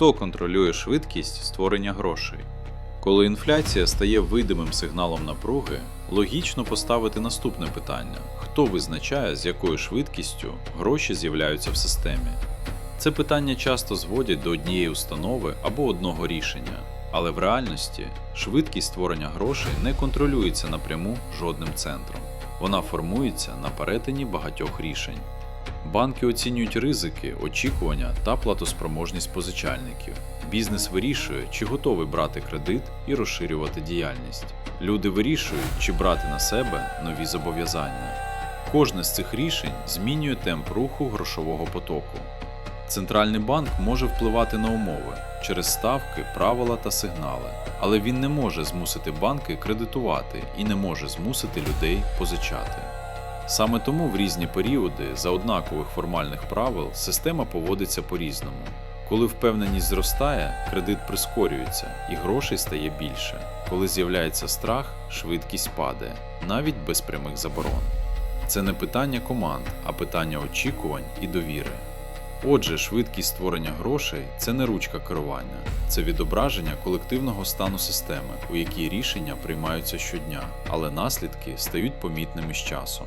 Хто контролює швидкість створення грошей? Коли інфляція стає видимим сигналом напруги, логічно поставити наступне питання: хто визначає, з якою швидкістю гроші з'являються в системі? Це питання часто зводять до однієї установи або одного рішення, але в реальності швидкість створення грошей не контролюється напряму жодним центром. Вона формується на перетині багатьох рішень. Банки оцінюють ризики, очікування та платоспроможність позичальників. Бізнес вирішує, чи готовий брати кредит і розширювати діяльність. Люди вирішують, чи брати на себе нові зобов'язання. Кожне з цих рішень змінює темп руху грошового потоку. Центральний банк може впливати на умови через ставки, правила та сигнали, але він не може змусити банки кредитувати і не може змусити людей позичати. Саме тому в різні періоди за однакових формальних правил система поводиться по-різному. Коли впевненість зростає, кредит прискорюється і грошей стає більше. Коли з'являється страх, швидкість падає, навіть без прямих заборон. Це не питання команд, а питання очікувань і довіри. Отже, швидкість створення грошей це не ручка керування, це відображення колективного стану системи, у якій рішення приймаються щодня, але наслідки стають помітними з часом.